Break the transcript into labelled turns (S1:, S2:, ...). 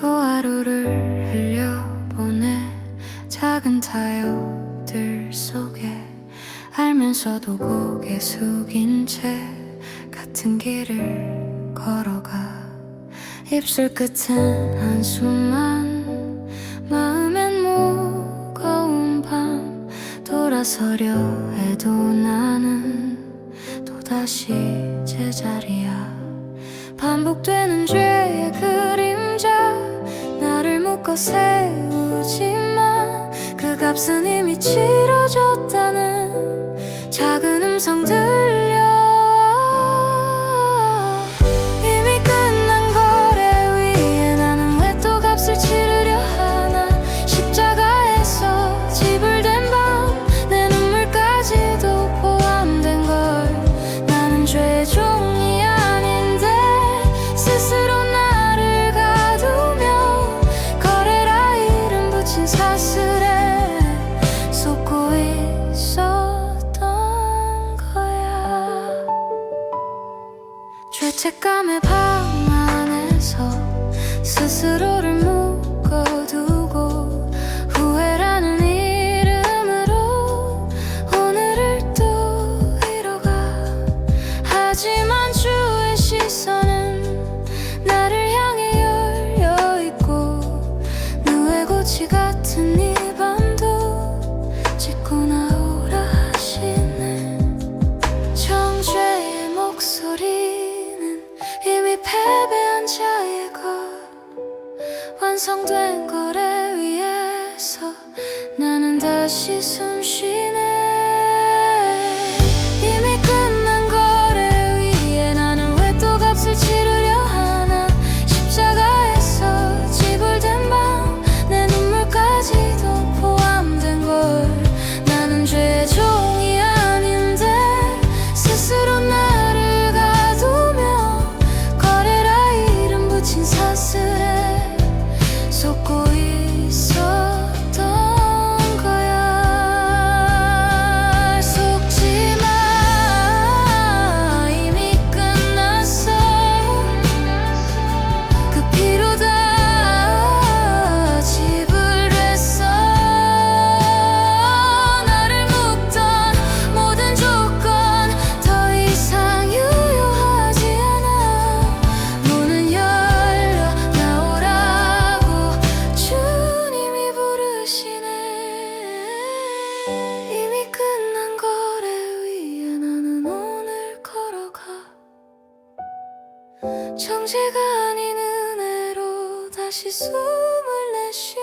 S1: 또 하루를 흘려보내 작은 타협들 속에 알면서도 고개 숙인 채 같은 길을 걸어가 입술 끝엔 한숨만 마음엔 무거운 밤 돌아서려 해도 나는 또다시 제자리야. 반복되는 죄의 그림 자꾸 세우지만 그 값은 이미 치러졌다는 작은 음성들 책감의 방 안에서 스스로를 완성된 거래 위해서 나는 다시 숨 쉬네 정지가 아닌 은혜로 다시 숨을 내쉬